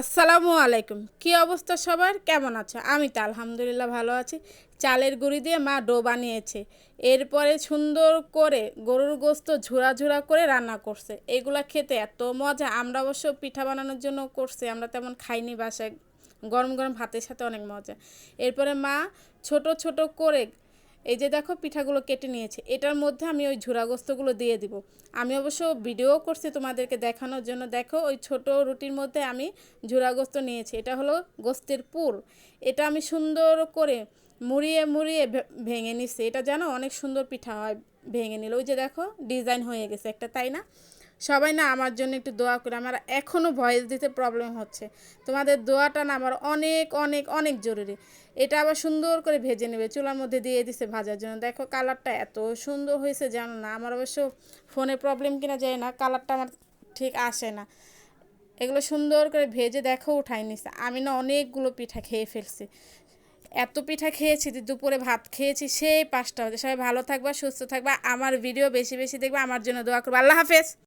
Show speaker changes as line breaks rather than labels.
আসসালামু আলাইকুম। কি অবস্থা সবার? কেমন আছো? আমি তো আলহামদুলিল্লাহ ভালো আছি। চালের গুঁড়ি দিয়ে মা ডো বানিয়েছে। এরপরে সুন্দর করে গরুর গোস্ত ঝুরা ঝুরা করে রান্না করছে। এগুলা খেতে এত মজা। আমরা অবশ্য পিঠা বানানোর জন্য করছি। আমরা তেমন খাইনি বাসায়। গরম গরম ভাতের সাথে অনেক মজা। এরপরে মা ছোট ছোট করে এই যে দেখো পিঠাগুলো কেটে নিয়েছে, এটার মধ্যে আমি ওই ঝুরা গোস্তগুলো দিয়ে দিব। আমি অবশ্য ভিডিও করছি তোমাদেরকে দেখানোর জন্য। দেখো ওই ছোট রুটির মধ্যে আমি ঝুরা গোস্ত নিয়েছি, এটা হলো গোস্তের পুর। এটা আমি সুন্দর করে মুড়িয়ে মুড়িয়ে ভেঙে নিচ্ছি এটা জানো অনেক সুন্দর পিঠা হয়, ভেঙে নিল। ওই যে দেখো, ডিজাইন হয়ে গেছে একটা, তাই না? সবাই না আমার জন্য একটু দোয়া করে। আমার এখনও ভয়েস দিতে প্রবলেম হচ্ছে। তোমাদের দোয়াটা না আমার অনেক অনেক অনেক জরুরি। এটা আবার সুন্দর করে ভেজে নেবে। চুলার মধ্যে দিয়ে দিছে ভাজার জন্য। দেখো কালারটা এত সুন্দর হয়েছে জানো না। আমার অবশ্য ফোনে প্রবলেম কিনা যায় না। কালারটা আমার ঠিক আসে না। এগুলো সুন্দর করে ভেজে দেখো উঠাই নিছে। আমি না অনেকগুলো পিঠা খেয়ে ফেলছি। এত পিঠা খেয়েছি যে দুপুরে ভাত খেয়েছি, সেই পাঁচটা হচ্ছে সবাই ভালো থাকবা, সুস্থ থাকবা। আমার ভিডিও বেশি বেশি দেখবা। আমার জন্য দোয়া করবা। আল্লাহ হাফেজ।